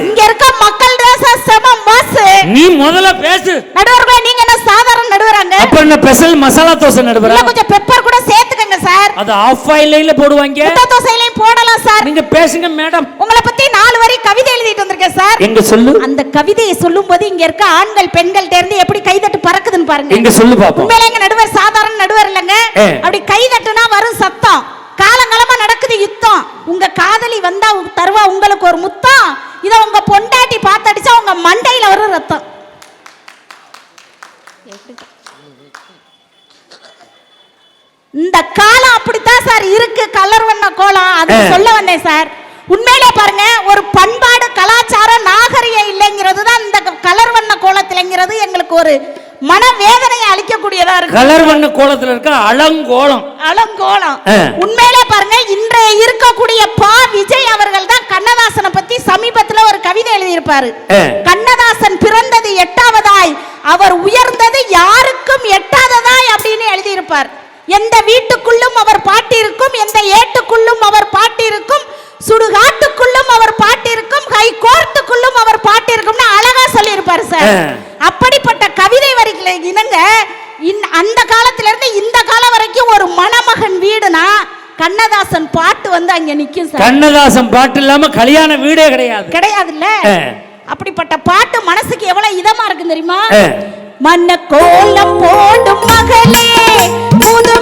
இங்க இருக்க மக்கள் சார் செம மாசு. நீ முதல்ல பேசு. நடுவர்களே நீங்க என்ன சாதாரண நடுவராங்க? அப்ப என்ன ஸ்பெஷல் மசாலா தோசை நடுவரா? கொஞ்சம் பெப்பர் கூட சேர்த்துக்கங்க சார். அது ஆஃப் ஆயில போடுவாங்க. முட்டை தோசையிலையும் போடலாம் சார். நீங்க பேசுங்க மேடம் உங்களை பத்தி நாலு வரி கவிதை எழுதிட்டு வந்திருக்கேன் சார். எங்க சொல்லு? அந்த கவிதையை சொல்லும் போது இங்க இருக்க ஆண்கள் பெண்கள் இருந்து எப்படி கைதட்டு பறக்குதுன்னு பாருங்க. எங்க சொல்லு பாப்போம். உண்மையில எங்க நடுவர் சாதாரண நடுவர் இல்லைங்க. அப்படி கைதட்டுனா வரும் சத்தம் காலங்காலமா நடக்குது யுத்தம் உங்க காதலி வந்தா உங்க- தருவா உங்களுக்கு ஒரு முத்தம் இத உங்க பொண்டாட்டி பார்த்தடிச்சா உங்க மண்டையில வரும் ரத்தம் இந்த காலம் அப்படித்தான் சார் இருக்கு கலர் வண்ண கோலம் அது வந்தேன் சார். உண்மையிலே பாருங்க ஒரு பண்பாடு கலாச்சாரம் நாகரிகம் இல்லைங்கிறது தான் இந்த கலர் வண்ண கோலத்திலங்கிறது எங்களுக்கு ஒரு மனவேதனையை அளிக்கக்கூடியதா இருக்கு. கலர் வண்ண கோலத்துல இருக்க அலங்கோலம். அலங்கோலம். உண்மையிலே பாருங்க இன்றைய இருக்கக்கூடிய பா. விஜய் அவர்கள் தான் கண்ணதாசனை பத்தி சமீபத்துல ஒரு கவிதை எழுதியிருப்பாரு. கண்ணதாசன் பிறந்தது எட்டாவதாய் அவர் உயர்ந்தது யாருக்கும் எட்டாததாய் அப்படின்னு எழுதியிருப்பார். எந்த வீட்டுக்குள்ளும் அவர் பாட்டிருக்கும் எந்த ஏட்டுக்குள்ளும் அவர் பாட்டிருக்கும் சுடுகாட்டுக்குள்ளும் அவர் பாட்டிருக்கும் ஹை கோர்ட்டுக்குள்ளும் அவர் பாட்டிருக்கும்னு அழகா சொல்லியிருப்பார் சார். அப்படிப்பட்ட கவிதை வரிகளை இனங்க இன்- அந்த காலத்துல இருந்து இந்த காலம் வரைக்கும் ஒரு மணமகன் வீடுனா கண்ணதாசன் பாட்டு வந்து அங்க நிக்கும் சார் கண்ணதாசன் பாட்டு இல்லாம கல்யாண வீடே கிடையாது கிடையாதுல்ல. அப்படிப்பட்ட பாட்டு மனசுக்கு எவ்வளவு இதமா இருக்கு தெரியுமா. மன்ன கோலம் போடும் மகளே புது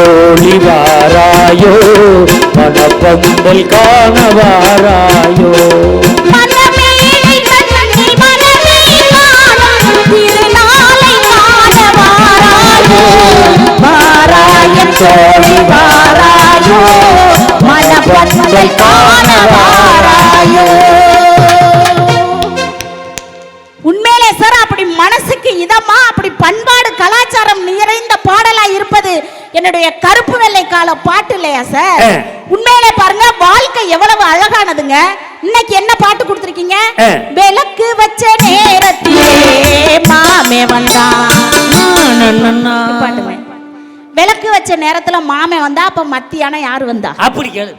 தோழி வாராயோ மனப்பந்தல் காண வாராயோ மனமேலை வாராயன் தோழி வாராயோ காண வாராயோ என்னுடைய கருப்பு வெள்ளை கால பாட்டு இல்லையா சார். உண்மையிலே பாருங்க வாழ்க்கை எவ்வளவு அழகானதுங்க. இன்னைக்கு என்ன பாட்டு கொடுத்துருக்கீங்க. விளக்கு வச்ச நேரத்திலே மாமே வந்தான் விளக்கு வச்ச நேரத்துல மாமே வந்தா அப்ப மத்தியானம் யாரு வந்தா? அப்படி கேளு.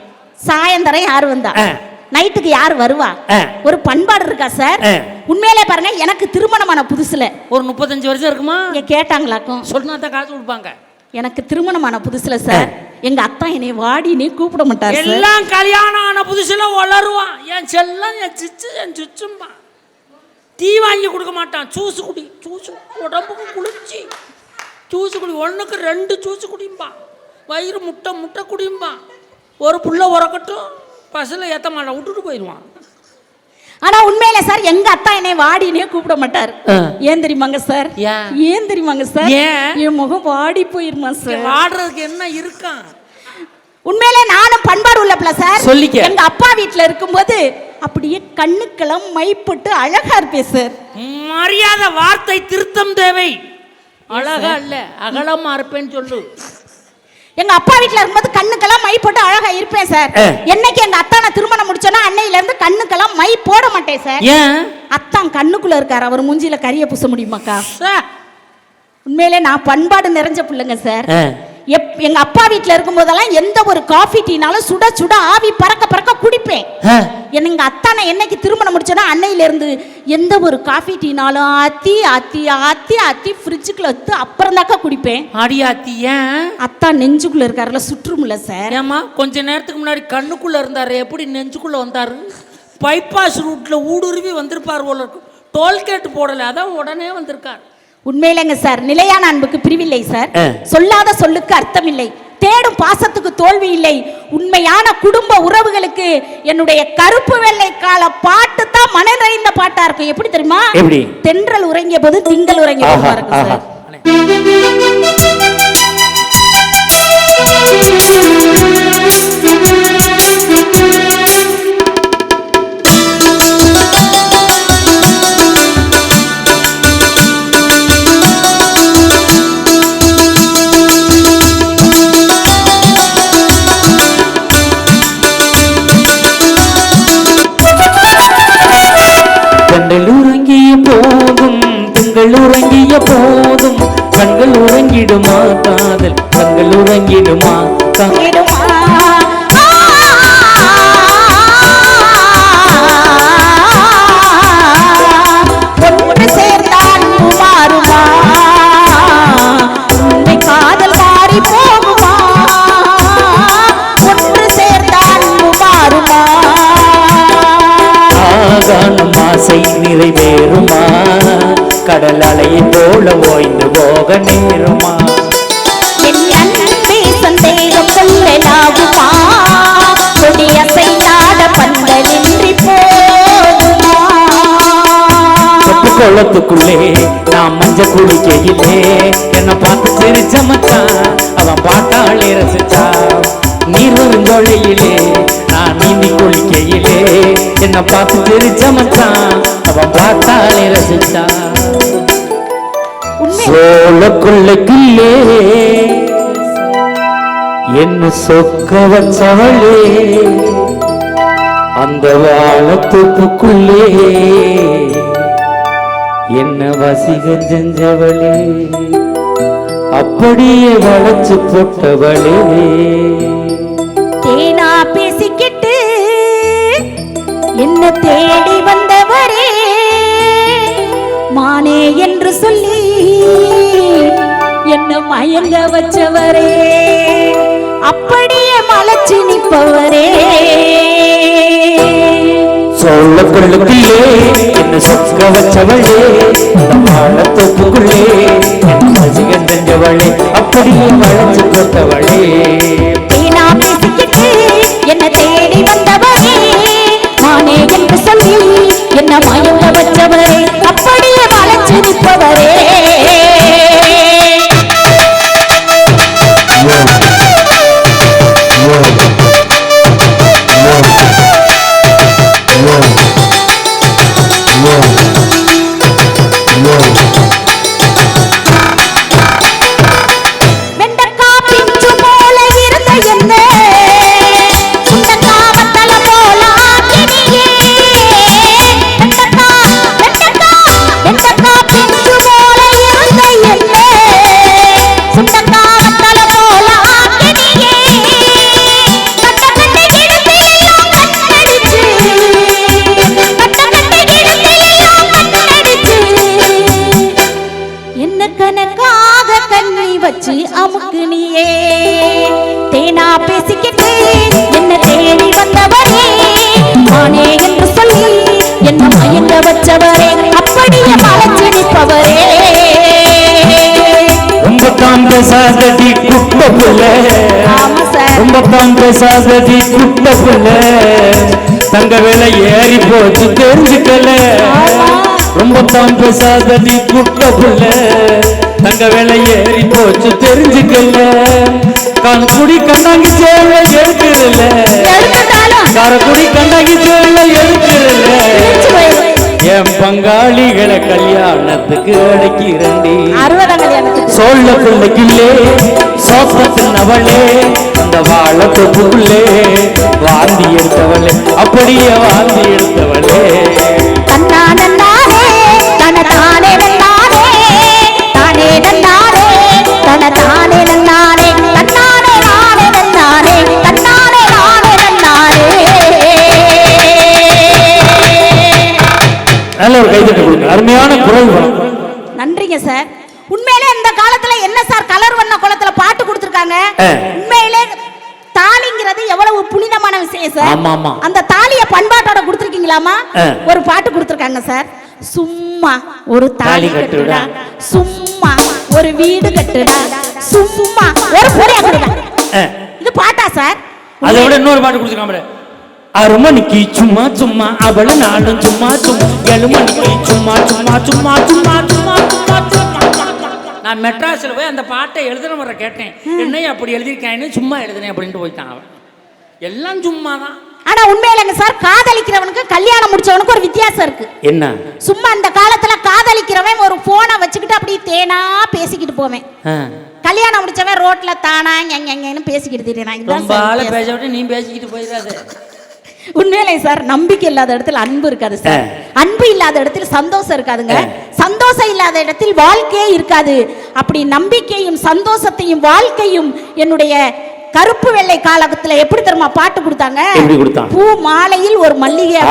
சாயந்தரம் யாரு வந்தா. நைட்டுக்கு யார் வருவா. ஒரு பண்பாடு இருக்கா சார். உண்மையிலே பாருங்க எனக்கு திருமணமான புதுசுல. ஒரு முப்பத்தஞ்சு வருஷம் இருக்குமா? கேட்டாங்களாக்கும். சொன்னா தான் காசு கொடுப்பாங்க. எனக்கு திருமணமான புதுசுல சார் எங்க அத்தா என்னை வாடினே கூப்பிட மாட்டார் சார் எல்லாம் கல்யாணம் ஆன புதுசுல வளருவான். என் செல்லம் என் சிச்சு என் சுச்சும்பா. டீ வாங்கி கொடுக்க மாட்டான். ஜூஸ் குடி ஜூஸ் உடம்புக்கு குளிர்ச்சி. ஜூஸ் குடி ஒன்றுக்கு ரெண்டு ஜூஸ் குடிம்பா. வயிறு முட்டை முட்டை குடிம்பா. ஒரு புள்ள உறக்கட்டும் பஸ்ஸில் ஏற்ற மாட்டான். விட்டுட்டு போயிடுவான். ஆனா உண்மையில சார் எங்க அத்தா என்னை வாடினே கூப்பிட மாட்டார். ஏன் தெரியுமாங்க சார்? ஏன்? தெரியுமாங்க சார்? என் முகம் வாடி போயிருமா சார்? வாடுறதுக்கு என்ன இருக்கான் உண்மையிலே நானும் பண்பாடு உள்ள பிள்ளை சார். சொல்லிக்க. எங்க அப்பா வீட்டுல இருக்கும்போது அப்படியே கண்ணுக்கெல்லாம் மைப்பட்டு அழகா இருப்பேன் சார். மரியாதை வார்த்தை திருத்தம் தேவை. அழகா இல்ல அகலமா இருப்பேன்னு சொல்லு. எங்க அப்பா வீட்டுல இருக்கும்போது கண்ணுக்கெல்லாம் மை போட்டு அழகா இருப்பேன் சார். என்னைக்கு எங்க அத்தானை திருமணம் முடிச்சோன்னா அன்னையில இருந்து கண்ணுக்கெல்லாம் மை போட மாட்டேன் சார் ஏன் அத்தான் கண்ணுக்குள்ள இருக்காரு அவர் மூஞ்சில கரிய பூச முடியுமாக்கா. உண்மையிலே நான் பண்பாடு நிறைஞ்ச பிள்ளைங்க சார். எப் எங்க அப்பா வீட்டுல இருக்கும்போதெல்லாம் எந்த ஒரு காஃபி டீனாலும் சுட சுட ஆவி பறக்க பறக்க குடிப்பேன். எங்க அத்தானை என்னைக்கு திருமணம் முடிச்சோன்னா அன்னையில இருந்து எந்த ஒரு காஃபி டீனாலும் ஆத்தி ஆத்தி ஆத்தி ஆத்தி ஃப்ரிட்ஜுக்குள்ள வச்சு அப்புறம் தாக்கா குடிப்பேன். அடியாத்தி ஏன்? அத்தா நெஞ்சுக்குள்ள இருக்காருல சுற்றுமுல சார். ஏமா கொஞ்ச நேரத்துக்கு முன்னாடி கண்ணுக்குள்ள இருந்தாரு எப்படி நெஞ்சுக்குள்ள வந்தாரு? பைபாஸ் ரூட்ல ஊடுருவி வந்திருப்பார் போல இருக்கும் டோல்கேட் போடல அதான் உடனே வந்திருக்கார். உண்மையிலங்க சார் நிலையான அன்புக்கு பிரிவில்லை சார். சொல்லாத சொல்லுக்கு அர்த்தம் இல்லை தேடும் பாசத்துக்கு தோல்வி இல்லை உண்மையான குடும்ப உறவுகளுக்கு என்னுடைய கருப்பு வெள்ளை கால பாட்டு தான் மன நிறைந்த பாட்டா இருக்கும். எப்படி தெரியுமா? தென்றல் உறங்கிய போது திங்கள் உறங்கிய போது இருக்கும். சார். ஆகாணும் ஆசை நிறைவேறுமா? கடல் அலையை போல ஓய்ந்து போக நேருமா? சந்தேகம் கொள்ளலாகுமா கொடி அசைந்தாட பந்தலின்றி குளத்துக்குள்ளே நான் மஞ்ச குளிக்கையிலே என்னை பார்த்து சிரிச்ச மச்சான் அவன் பாட்டாளே ரசிச்சா? நீர் வருந்தொழையிலே நான் நீந்தி குளிக்கையிலே என்னை பார்த்து சிரிச்ச மச்சான் அவன் பாட்டாளே ரசிச்சா. சோழக்குள்ளைக்குள்ளே என்ன சொக்க வச்சவளே அந்த வாழத்தோப்புக்குள்ளே என்ன வசிகம் செஞ்சவளே. அப்படியே வளைச்சு போட்டவளே. என்ன தேடி வந்தவரே மானே என்று சொல்லி என்ன மயங்க வச்சவரே. அப்படியே மலைச்சு நிற்பவரே. சோழக்குள்ளுக்குள்ளே என்ன சொக்க வச்சவளே என்ன வசிகம் செஞ்சவளே அப்படியே வளைச்சு பேசிக்கிட்டு என்ன தேடி வந்தவரே பேசாதடி குட்ட புள்ள ரொம்ப தான் பேசாதடி குட்ட புள்ள தங்க விலை ஏறி போச்சு தெரிஞ்சுக்கல. ரொம்ப தான் பேசாதடி குட்ட புள்ள தங்க விலை ஏறி போச்சு தெரிஞ்சுக்கல. கான் குடி கண்ணாங்கி சேவை எடுத்துட்டாலும் காரக்குடி கண்ணாங்கி சேவை போயிடும். என் பங்காளிகளை கல்யாணத்துக்கு கல்யாணத்துக்கு. சோழ பிள்ளைக்குள்ளே சோப்பத்தின் அவளே அந்த வாழ தொப்புக்குள்ளே வாந்தி எடுத்தவளே அப்படியே வாந்தி எடுத்தவளே. தன தானே தானே தன கொடுங்க. அருமையான குரல் நன்றிங்க சார். உண்மையிலே இந்த காலத்துல என்ன சார் கலர் வண்ண குளத்துல பாட்டு கொடுத்துருக்காங்க. உண்மையிலே தாலிங்கிறது எவ்வளவு புனிதமான விஷயம் சார். அந்த தாலிய பண்பாட்டோட கொடுத்துருக்கீங்களாமா. ஒரு பாட்டு கொடுத்துருக்காங்க சார். சும்மா ஒரு தாலி கட்டுடா. சும்மா ஒரு வீடு கட்டுடா. சும்மா ஒரு பொரியா. இது பாட்டா சார்? அதை விட இன்னொரு பாட்டு அருமணிக்கு சும்மா சும்மா அவள நாளும் சும்மா சும்மா ஏழு மணிக்கு சும்மா சும்மா சும்மா சும்மா சும்மா சும்மா சும்மா. நான் மெட்ராஸில் போய் அந்த பாட்டை எழுதுன முறை கேட்டேன் என்னைய அப்படி எழுதியிருக்கேன்னு சும்மா எழுதுனேன் அப்படின்ட்டு போயிட்டான் அவன். எல்லாம் சும்மா தான் ஆனா உண்மையிலங்க சார் காதலிக்கிறவனுக்கு கல்யாணம் முடிச்சவனுக்கு ஒரு வித்தியாசம் இருக்கு. என்ன? சும்மா அந்த காலத்துல காதலிக்கிறவன் ஒரு போனை வச்சுக்கிட்டு அப்படியே தேனா பேசிக்கிட்டு போவேன். கல்யாணம் முடிச்சவன் ரோட்ல தானா எங்கன்னு பேசிக்கிட்டு. இதுதான் ரொம்ப ஆளை. பேச விட்டு நீ பேசிக்கிட்டு போயிடாது. உண்மையிலே சார் நம்பிக்கை இல்லாத இடத்துல அன்பு இருக்காது சார். அன்பு இல்லாத இடத்துல சந்தோஷம் இருக்காதுங்க. சந்தோஷம் இல்லாத இடத்தில் வாழ்க்கையே இருக்காது. அப்படி நம்பிக்கையும் சந்தோஷத்தையும் வாழ்க்கையும் என்னுடைய கருப்பு வெள்ளை காலகத்துல எப்படி தெரியுமா பாட்டு கொடுத்தாங்க? பூ மாலையில் ஒரு மல்லிகை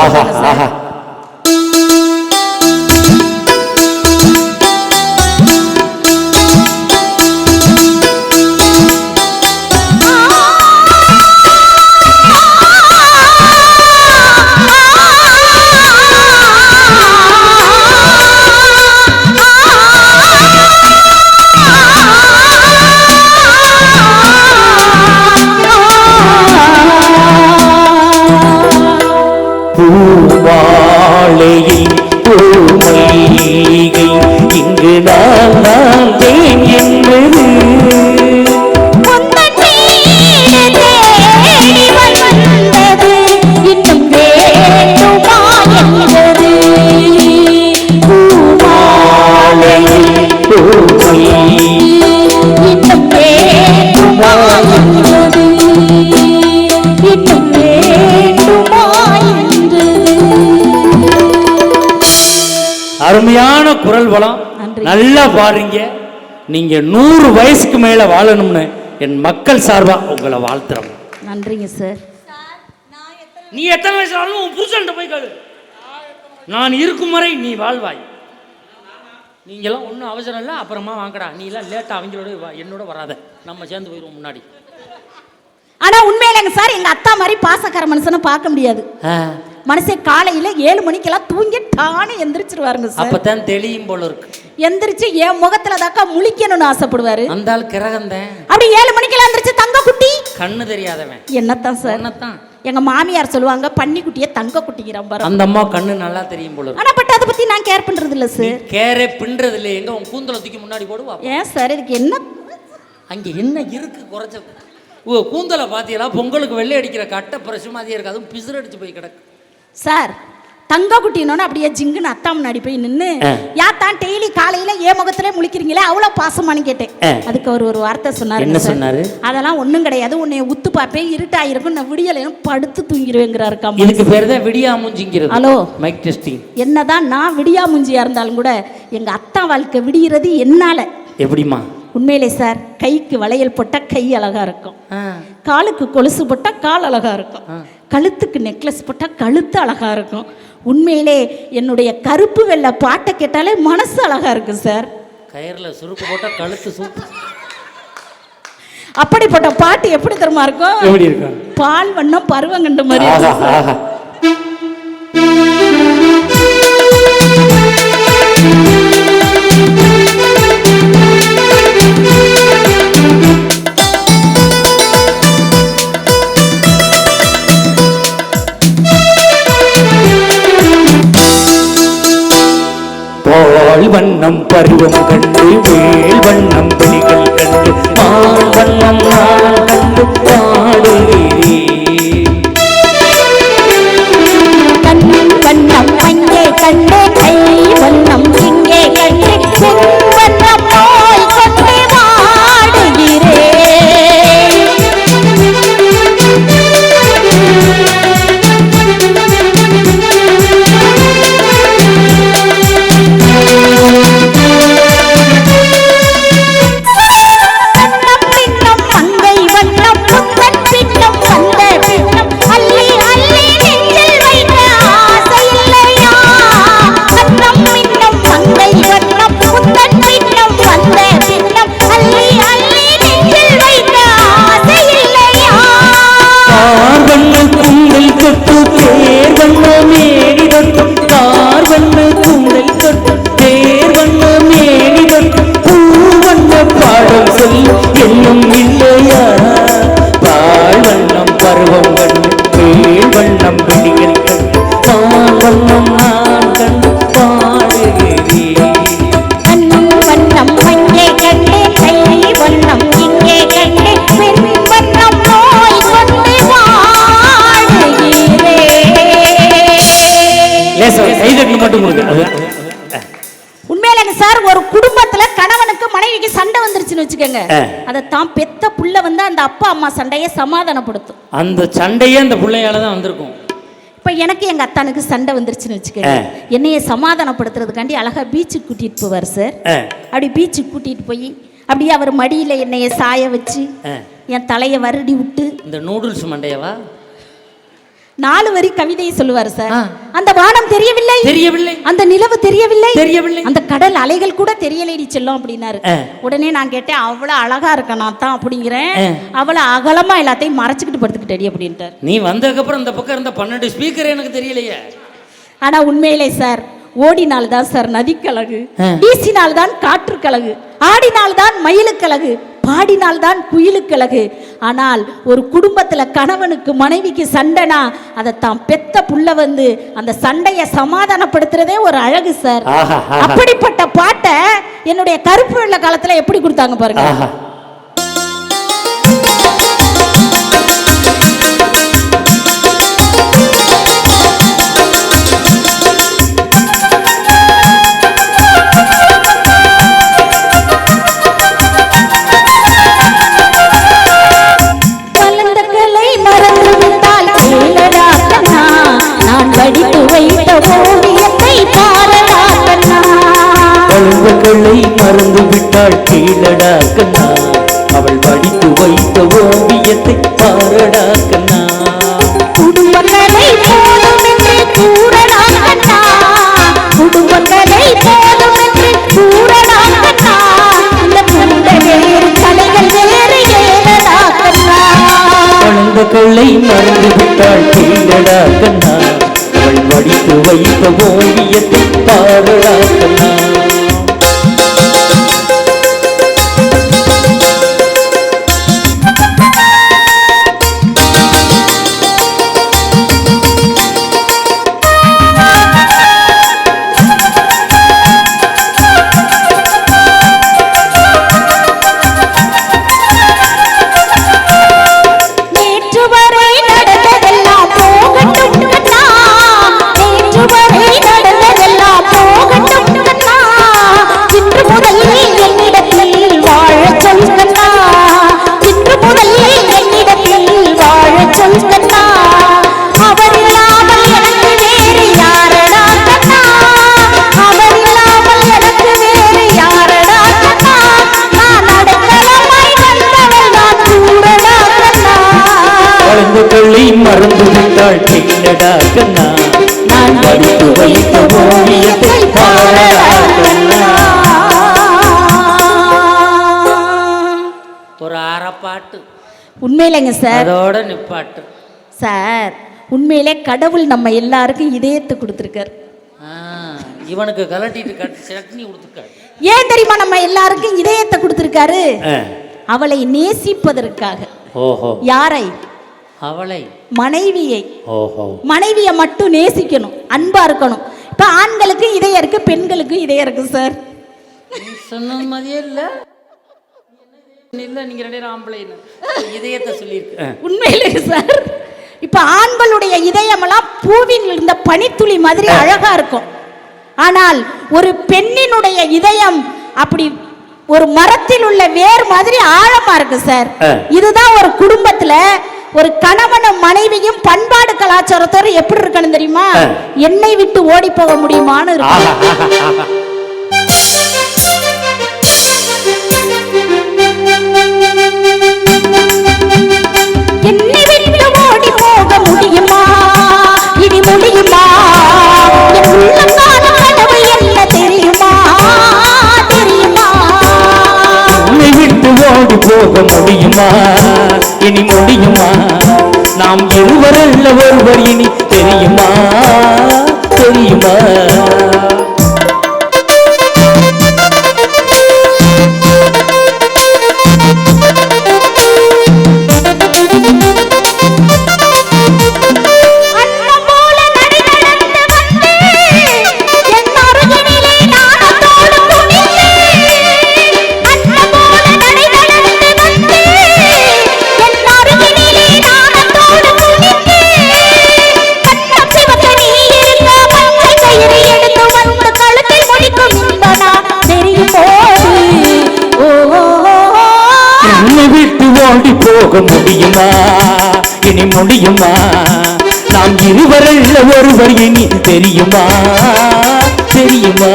நன்றி. நல்லா பாடுறீங்க நீங்க நூறு வயசுக்கு மேல வாழணும்னு என் மக்கள் சார்பா உங்களை வாழ்த்துறோம். நன்றிங்க சார். நீ எத்தனை வயசு ஆனாலும் உன் புருஷன்ட்ட போய் கேளு. நான் இருக்கும் வரை நீ வாழ்வாய். நீங்களாம் ஒன்றும் அவசரம் இல்லை. அப்புறமா வாங்கடா. நீ எல்லாம் லேட்டாக அவங்களோட என்னோட வராத. நம்ம சேர்ந்து போயிடுவோம் முன்னாடி. ஆனா உண்மையிலங்க சார் எங்க அத்தா மாதிரி பாசக்கார மனுஷனை பார்க்க முடியாது. மனுஷன் காலையில ஏழு மணிக்கெல்லாம் தூங்கி தானே எந்திரிச்சிருவாருங்க சார். அப்பதான் தெளியும் போல இருக்கு. எந்திரிச்சு என் முகத்துல தாக்கா முழிக்கணும்னு ஆசைப்படுவாரு. அந்த ஆள் கிரகந்தேன் அப்படி ஏழு மணிக்கெல்லாம் எந்திரிச்சு தங்க குட்டி. கண்ணு தெரியாதவன். என்னத்தான் சார்? என்னத்தான் எங்க மாமியார் சொல்லுவாங்க பன்னி குட்டிய தங்க குட்டிங்கிறான் பாரு. அந்த அம்மா கண்ணு நல்லா தெரியும் போல ஆனா பட் அதை பத்தி நான் கேர் பண்றது இல்ல சார். கேரே பின்றது இல்லை எங்க உன் கூந்தலை தூக்கி முன்னாடி போடுவா? ஏன் சார் இதுக்கு என்ன? அங்க என்ன இருக்கு குறைச்ச ஓ கூந்தலை பாத்தீங்களா பொங்கலுக்கு வெள்ளை அடிக்கிற கட்டை பிரசு மாதிரியே இருக்கு. அதுவும் பிசுறு அடிச்சு போய் கிடக்கு. சார் தங்க குட்டினோன்னு அப்படியே ஜிங்குன்னு அத்தா முன்னாடி போய் நின்று. யாத்தான் டெய்லி காலையில ஏன் முகத்திலே முழிக்கிறீங்களே அவ்வளோ பாசமானு கேட்டேன். அதுக்கு அவர் ஒரு வார்த்தை சொன்னாரு என்ன சொன்னாரு? அதெல்லாம் ஒண்ணும் கிடையாது உன்னை உத்து பார்ப்பேன் இருட்டாயிருக்கும் நான் விடியலையும் படுத்து தூங்கிடுவேங்கிறாரு கம்மா இதுக்கு பேர் தான் விடியா மூஞ்சிங்கிறது ஹலோ. மைக் டெஸ்டிங் என்னதான் நான் விடியா முஞ்சியா இருந்தாலும் கூட எங்க அத்தா வாழ்க்கை விடிகிறது என்னால. எப்படிமா உண்மையிலே சார் கைக்கு வளையல் போட்டா கை அழகா இருக்கும். காலுக்கு கொலுசு போட்டா கால் அழகா இருக்கும். கழுத்துக்கு நெக்லஸ் போட்டா கழுத்து அழகா இருக்கும். உண்மையிலே என்னுடைய கருப்பு வெள்ளை பாட்டை கேட்டாலே மனசு அழகா இருக்கு சார் கயிறுல சுருக்கு போட்டா கழுத்து சூப்பு அப்படிப்பட்ட பாட்டு எப்படி தெரியுமா இருக்கும்? எப்படி இருக்கும்? பால் வண்ணம் பருவங்கண்ட மாதிரி இருக்கும் சார். வண்ணம் பருவம் கண்டு வேல் வண்ணம் புலிகள் கண்டு மால் வண்ணம் நான் கண்டு பாடுகிறேன் வச்சுக்கோங்க. அதை தான் பெத்த புள்ள வந்து அந்த அப்பா அம்மா சண்டையை சமாதானப்படுத்தும். அந்த சண்டையே அந்த பிள்ளையால தான் வந்திருக்கும். இப்ப எனக்கு எங்க அத்தானுக்கு சண்டை வந்துருச்சுன்னு வச்சுக்கோங்க. என்னைய சமாதானப்படுத்துறதுக்காண்டி அழகா பீச்சுக்கு கூட்டிட்டு போவார் சார். அப்படி பீச்சுக்கு கூட்டிட்டு போய் அப்படியே அவர் மடியில என்னைய சாய வச்சு. என் தலையை வருடி விட்டு இந்த நூடுல்ஸ் மண்டையவா? நாலு வரி கவிதையை சொல்லுவார் சார். அந்த வானம் தெரியவில்லை. தெரியவில்லை. அந்த நிலவு தெரியவில்லை. தெரியவில்லை. அந்த கடல் அலைகள் கூட தெரியலைடி செல்லும் அப்படின்னாரு. உடனே நான் கேட்டேன் அவ்வளவு அழகா இருக்க நான் தான் அப்படிங்கிறேன். அவ்வளவு அகலமா எல்லாத்தையும் மறைச்சுக்கிட்டு படுத்துக்கிட்டடி அப்படின்ட்டார். நீ வந்ததுக்கப்புறம் இந்த பக்கம் இருந்த பன்னெண்டு ஸ்பீக்கர் எனக்கு தெரியலையே. ஆனா உண்மையிலே சார் ஓடினால் தான் சார் நதிக்கழகு. வீசினால் தான் காற்றுக்கழகு ஆடினால் தான் மயிலுக்கழகு பாடினால் தான் குயிலுக்கழகு ஆனால் ஒரு குடும்பத்துல கணவனுக்கு மனைவிக்கு சண்டைனா அதை தான் பெத்த புள்ள வந்து அந்த சண்டையை சமாதானப்படுத்துறதே ஒரு அழகு சார். அப்படிப்பட்ட பாட்டை என்னுடைய கருப்பு வெள்ள காலத்துல எப்படி கொடுத்தாங்க பாருங்க. கீழடா கண்ணா. அவள் வடித்து வைத்த ஓவியத்தை பாரடா கண்ணா. குடும்பங்களை போதும் என்று கூறடா கண்ணா. குடும்பங்களை போதும் என்று கூறடா கண்ணா. இந்த கூட வேறு கலைகள் வேறு ஏறடா கண்ணா. குழந்தைகளை மறந்து விட்டாள் கண்ணா. அவள் வடித்து வைத்த ஓவியத்தை பாரடா கண்ணா. கண்ணா நான் வடித்து வைத்த ஓவியத்தை பாரடா கண்ணா ஒரு அரைப்பாட்டு உண்மையிலேங்க சார். அதோட நிப்பாட்டு. சார் உண்மையிலே கடவுள் நம்ம எல்லாருக்கும் இதயத்தை கொடுத்துருக்காரு. இவனுக்கு கலட்டிட்டு சட்னி கொடுத்துருக்காரு. ஏன் தெரியுமா நம்ம எல்லாருக்கும் இதயத்தை கொடுத்துருக்காரு? அவளை நேசிப்பதற்காக. ஓஹோ. யாரை? அவளை மனைவியை. ஓஹோ. மனைவியை மட்டும் நேசிக்கணும் அன்பா இருக்கணும். இப்ப ஆண்களுக்கு இதயம் இருக்கு பெண்களுக்கு இதயம் இருக்கு சார் நீ சொன்னது மாதிரியே இல்லை. இல்லை நீங்கள் ரெண்டு பேரும் ஆம்பளைன்னு இதயத்தை சொல்லியிருக்கு. உண்மையிலே சார் இப்ப ஆண்களுடைய இதயமெல்லாம் பூவின் இந்த பனித்துளி மாதிரி அழகா இருக்கும். ஆனால் ஒரு பெண்ணினுடைய இதயம் அப்படி ஒரு மரத்தில் உள்ள வேர் மாதிரி ஆழமா இருக்கு சார். இதுதான் ஒரு குடும்பத்துல ஒரு கணவனும் மனைவியும் பண்பாடு கலாச்சாரத்தோட எப்படி இருக்கணும் தெரியுமா. என்னை விட்டு ஓடி போக முடியுமான்னு என்னை விட்டு ஓடி போக முடியுமா? இனி முடியுமா? போக முடியுமா? இனி முடியுமா? நாம் இருவரல்ல ஒருவர் இனி தெரியுமா? தெரியுமா போக முடியுமா? இனி முடியுமா? நாம் நம் இருவரில் ஒருவர் இனி தெரியுமா? தெரியுமா?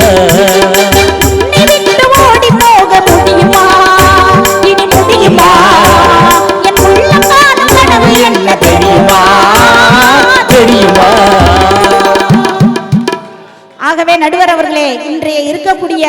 ஆகவே நடுவர் அவர்களே இன்றைய இருக்கக்கூடிய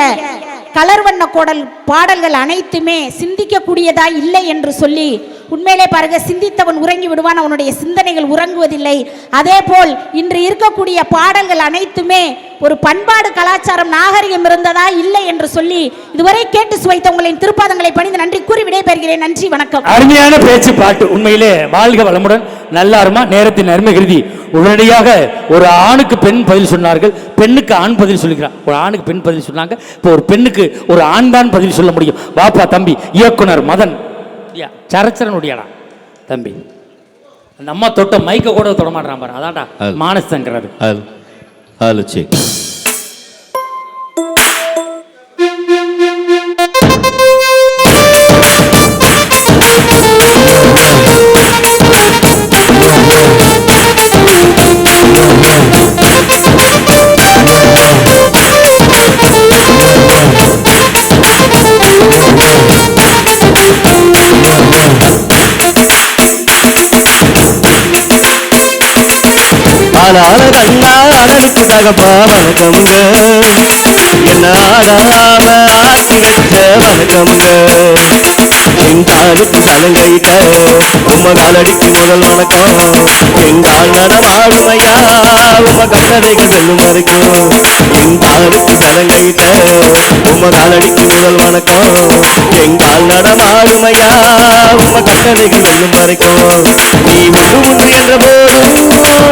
கலர் வண்ண கோடல் பாடல்கள் அனைத்துமே சிந்திக்கக்கூடியதா இல்லை என்று சொல்லி உண்மையிலே பாருங்க சிந்தித்தவன் உறங்கி விடுவான் அவனுடைய சிந்தனைகள் உறங்குவதில்லை. அதே போல் இன்று இருக்கக்கூடிய பாடல்கள் அனைத்துமே ஒரு பண்பாடு கலாச்சாரம் நாகரிகம் இருந்ததா இல்லை என்று சொல்லி இதுவரை கேட்டு சுவைத்த உங்களின் திருப்பாதங்களை பணிந்து நன்றி கூறி விடைபெறுகிறேன். நன்றி வணக்கம். அருமையான பேச்சு பாட்டு. உண்மையிலே வாழ்க வளமுடன் நல்லாருமா? நேரத்தின் அருமை கருதி. உடனடியாக ஒரு ஆணுக்கு பெண் பதில் சொன்னார்கள். பெண்ணுக்கு ஆண் பதில் சொல்லுகிறான் ஒரு ஆணுக்கு பெண் பதில் சொன்னாங்க. இப்போ ஒரு பெண்ணுக்கு ஒரு ஆண் தான் பதில் சொல்ல முடியும். வாப்பா தம்பி இயக்குனர் மதன். சரச்சரனுடையடா தம்பி. அந்த அம்மா தொட்ட மைக்க கூட தொட மாட்டான் பாரு. அதான்டா அது. மானசங்கிறது. I'll, I'll check. ஆளாள கண்ணா அழலுக்கு தகப்பா வணக்கமுங்க என்ன ஆடாம வச்ச வணக்கமுங்க எங்காலுக்கு சலங்கைட்ட உம்ம காலடிக்கு முதல் வணக்கம். எங்கால் நடமாடுமையா? உம்ம கட்டளைகள் செல்லும் வரைக்கும் எங்காலுக்கு சலங்கைட்ட உம்ம காலடிக்கு முதல் வணக்கம். எங்கால் நடமாடுமையா? உம்ம கட்டளைகள் செல்லும் வரைக்கும் நீ உண்டு உண்டு என்ற போதும்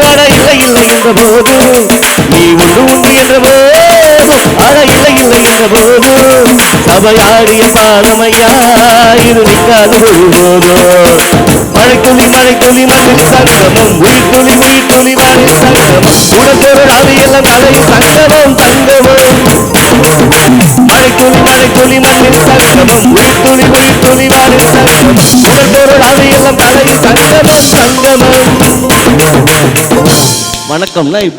அட இல்லை இல்லை என்ற போதும். நீ உண்டு என்ற போதும் அட இல்லை இல்லை என்ற போதும் சபையாடிய பாதமையா இது நிற்காது நிற்காத போதும் மழைத்துளி மழைத்துளி மண்ணில் சங்கமம். உயிர்த்துளி உயிர்த்துளி வானில் சங்கமம். உடற்பொருள் அவையெல்லாம் மழை சங்கமம் தங்கமம். மழைத்துளி மழைத்துளி மண்ணில் சங்கமம். உயிர்த்துளி உயிர்த்துளி வானில் சங்கமம். உடற்பொருள் அவையெல்லாம் மழை சங்கமம் தங்கமம். வணக்கம்னா இப்படி